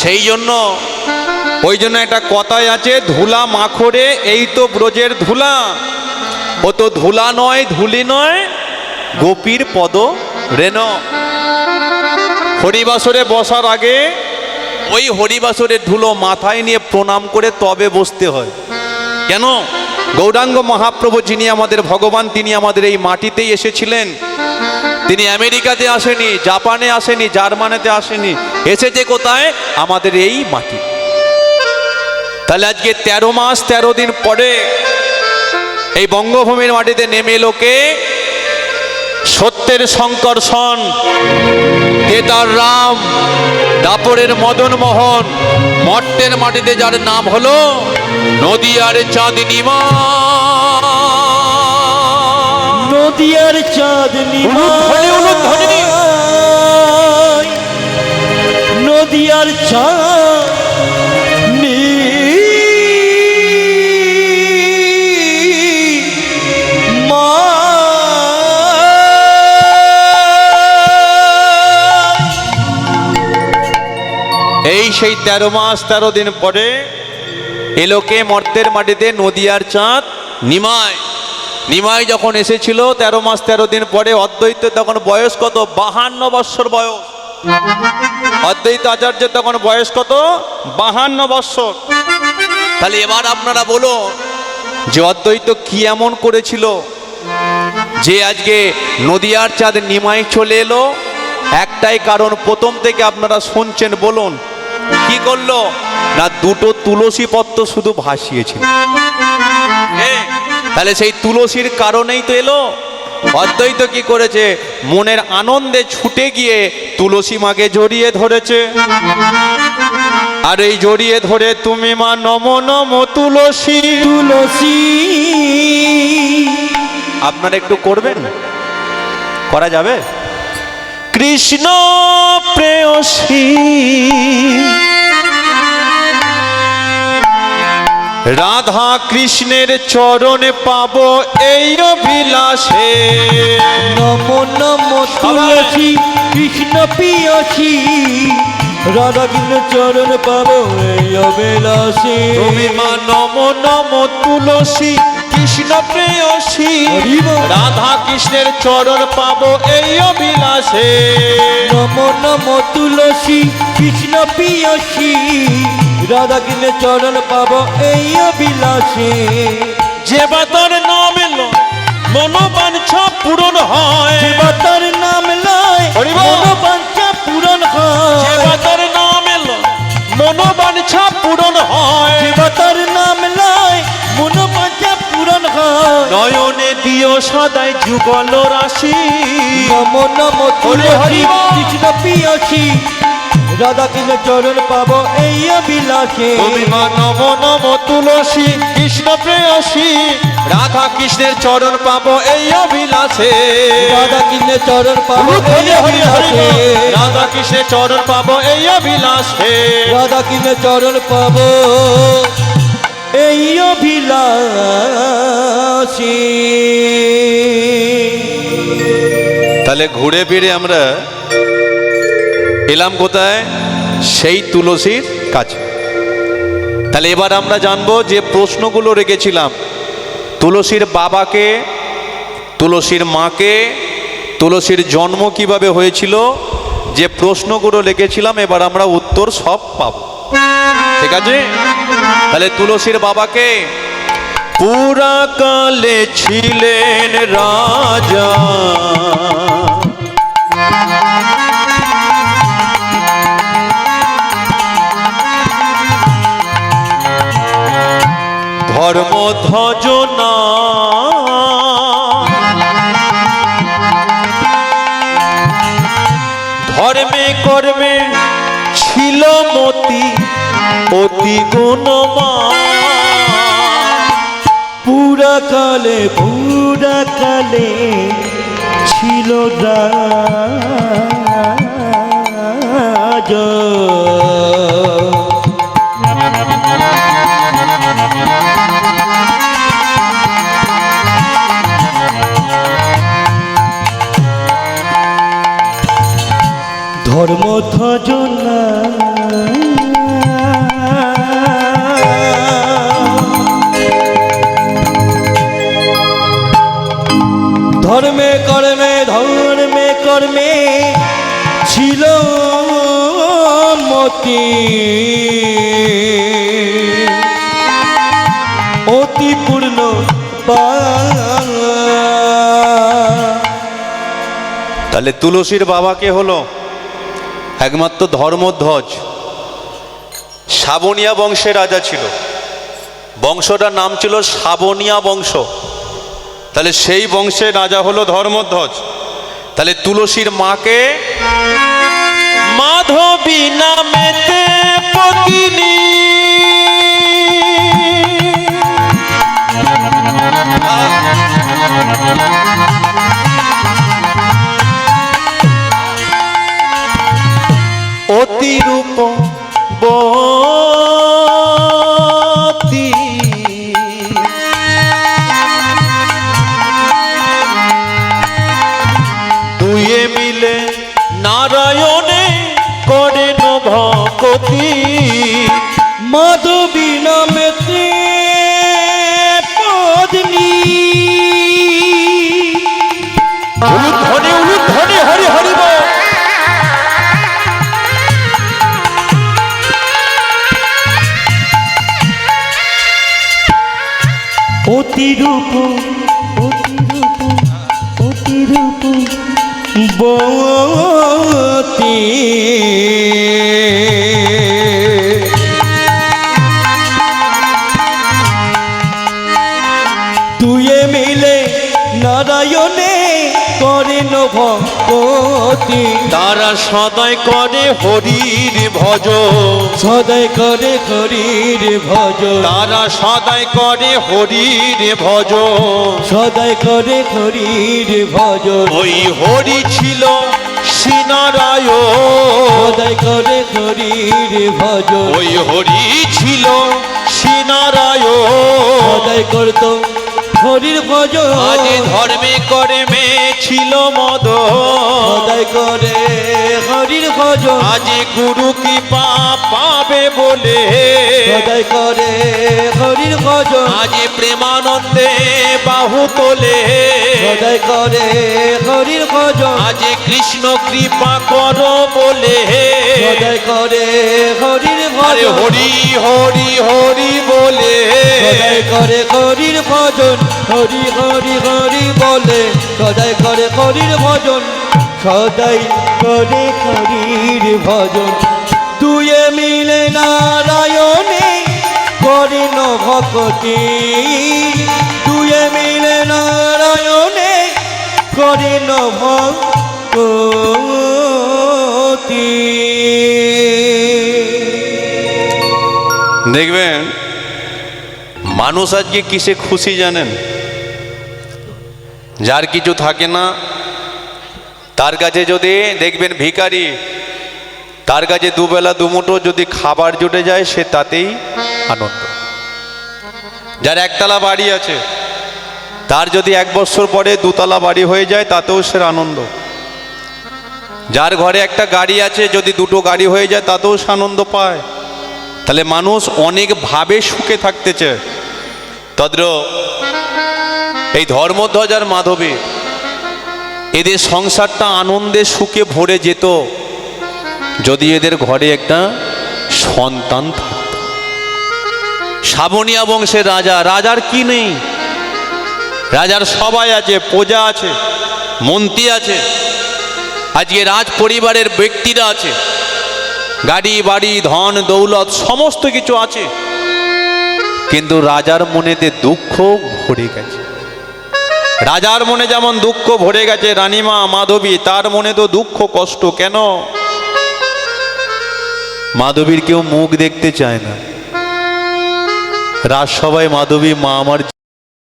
সেই জন্য ওই জন্য একটা কথায় আছে, ধুলা মাখরে এই তো ব্রজের ধুলা। ও তো ধুলা নয়, ধুলি নয়, গোপীর পদ রেন হরিবাসরে বসার আগে ওই হরিবাসরের ধুলো মাথায় নিয়ে প্রণাম করে তবে বসতে হয়। কেন? গৌরাঙ্গ মহাপ্রভু যিনি আমাদের ভগবান, তিনি আমাদের এই মাটিতেই এসেছিলেন। তিনি আমেরিকাতে আসেনি, জাপানে আসেনি, জার্মানিতে আসেনি, এসেছে কোথায়? আমাদের এই মাটি। তাহলে আজকে তেরো মাস, তেরো দিন পরে এই বঙ্গভূমির মাটিতে নেমে লোকে সত্যের সংকর্ষণ কেদার রাম? দাপরের মদন মোহন, মর্তের মাটিতে যার নাম হলো নদিয়ার চাঁদিনী মা। নদিয়ার চাঁদনি নদিয়ার চাঁদনি। এই সেই তেরো মাস তেরো দিন পরে এলোকে মর্তের মাটিতে নদিয়ার চাঁদ নিমায় নিমাই যখন এসেছিল তেরো মাস তেরো দিন পরে অদ্বৈত তখন বয়স কত? বাহান্ন বৎসর বয়স। অদ্বৈত আচার্যের তখন বয়স কত? বাহান্ন বৎসর। তাহলে এবার আপনারা বলুন যে অদ্বৈত কি এমন করেছিল? যে আজকে নদিয়ার চাঁদ নিমাই চলে এলো। একটাই কারণ প্রথম থেকে আপনারা শুনছেন বলুন কি করল? না দুটো তুলসী পত্র শুধু ভাসিয়েছিল। এ, তাহলে সেই তুলসীর কারণেই তো এলো। অদ্বৈত কি করেছে? মনের আনন্দে ছুটে গিয়ে তুলসী মাকে জড়িয়ে ধরেছে। আর এই জড়িয়ে ধরে তুমি মা নম নম তুলসী। তুলসী। আপনারা একটু করবেন? করা যাবে? কৃষ্ণ প্রেয়সী। রাধা কৃষ্ণের চরণে পাব এই অভিলাষে। নম নম তুলসী কৃষ্ণ পিয়সী রাধা কৃষ্ণ চরণ পাবো এই অবিলাসী তুমি মা নম নম তুলসী কৃষ্ণ প্রেয়সী রাধা কৃষ্ণের চরণ পাব এই অভিলাষে। নম নম তুলসী কৃষ্ণ পিয়সী রাধা কৃষ্ণ চরণ পাব এই অবিলাসী যে বাতর নাম এলো মনোবাঞ্ছা পূরণ হয়। জীবতার নাম লয়। মনোবাঞ্ছা পূরণ যে হয় বাতর নাম এলো মনোবাঞ্ছা পূরণ হয়। জীবতার নাম লয় মনোবাঞ্ছা পূরণ হয়। নয়নে দিও সদাই যুগল রাশি। নম নম হরি। কৃষ্ণ পিয়সী রাধা কৃষ্ণ চরণ পাবো এই অবিলাসে তুমি মা নম নম তুলসী কৃষ্ণ প্রেয়সী। রাধা কৃষ্ণের চরণ পাবো এই অভিলাষে রাধা কৃষ্ণ চরণ পাবো এই। রাধা কৃষ্ণের চরণ পাবো এই অভিলাষে রাধা কৃষ্ণ চরণ পাবো এই অভিলাষী তাহলে ঘুরে ফিরে আমরা এলাম কোথায়? সেই তুলসীর কাছে। তাহলে এবার আমরা জানব যে প্রশ্নগুলো রেখেছিলাম। তুলসীর বাবাকে, তুলসীর মাকে, তুলসীর জন্ম কীভাবে হয়েছিল, যে প্রশ্নগুলো লিখেছিলাম এবার আমরা উত্তর সব পাব। ঠিক আছে? তাহলে তুলসীর বাবাকে, পুরাকালে ছিলেন রাজা। ধ্বজনা ধর্মে কর্মে ছিল মতি অতি গুণমান। পুরা কালে পুরা কালে ছিল রাজা। কর্মথজনা ধর্মে কর্মে ধর্মে কর্মে ছিল মতি। অতি পূর্ণ তাহলে তুলসীর বাবাকে হলো? একমাত্র ধর্মধ্বজ। শ্রাবণিয়া বংশের রাজা ছিল। বংশটার নাম ছিল শ্রাবণিয়া বংশ। তাহলে সেই বংশের রাজা হলো ধর্মধ্বজ। তাহলে তুলসীর মাকে মাধবী নামেতে পত্নী। অতিরূপ বতী। দুয়ে মিলে নারায়ণে করেন ভকতি। মাধবী নামেতে অতিরূপ অতিরূপ অতিরূপ বতী করেন ভক্তি। তারা সদাই করে হরির ভজ। সদাই করে হরির ভজ। তারা সদাই করে হরির ভজ। সদাই করে হরির ভজ। ওই হরি ছিল শ্রীনারায়ণ। সদাই করে হরির ভজ। ওই হরি ছিল শ্রীনারায়ণ। সদাই করত হরির ভজ। আজ ধর্মে করে মে ছিল মদ করে হরির ভজ। আজ গুরু কৃপা পাবে বলে। সদাই করে হরির ভজ। আজ প্রেমানন্দে বাহু তোলে। সদাই করে হরির ভজ। আজ কৃষ্ণ কৃপা করো বলে। সদাই করে হরির আরে হরি হরি হরি বলে। সদাই করে হরির ভজন, হরি হরি হরি বলে সদাই করে হরির ভজন সদাই করে হরির ভজন। দুয়ে মিলে নারায়ণে করেন ভক্তি দুয়ে মিলে নারায়ণে করেন ভক্তি মানুষ আজকে কিসে খুশি জানেন? যার কিছু থাকে না, তার কাছে যদি দেখবেন ভিখারি, তার কাছে দুবেলা দুমুঠো যদি খাবার জুটে যায়, সে তাতেই আনন্দ। যার একতলা বাড়ি আছে, তার যদি এক বছর পরে দুতলা বাড়ি হয়ে যায়, তাতেও সে আনন্দ। যার ঘরে একটা গাড়ি আছে, যদি দুটো গাড়ি হয়ে যায়, তাতেও সে আনন্দ পায়। তাহলে মানুষ অনেকভাবে সুখে থাকতে চায়। তদ্র এই ধর্মধ্বজ আর মাধবী। এদের সংসারটা আনন্দে সুখে ভরে যেত। যদি এদের ঘরে একটা সন্তান থাকত। শ্রাবণিয়া বংশের রাজা, রাজার কি নেই? রাজার সবাই আছে, প্রজা আছে, মন্ত্রী আছে। আজকে রাজ পরিবারের ব্যক্তিরা আছে। গাড়ি, বাড়ি, ধন, দৌলত, সমস্ত কিছু আছে। কিন্তু রাজার মনেতে দুঃখ ভরে গেছে। রাজার মনে যেমন দুঃখ ভরে গেছে, রানীমা মাধবী, তার মনে তো দুঃখ কষ্ট, কেন? মাধবীর কেউ মুখ দেখতে চায় না। রাজসভায় মাধবী মা আমার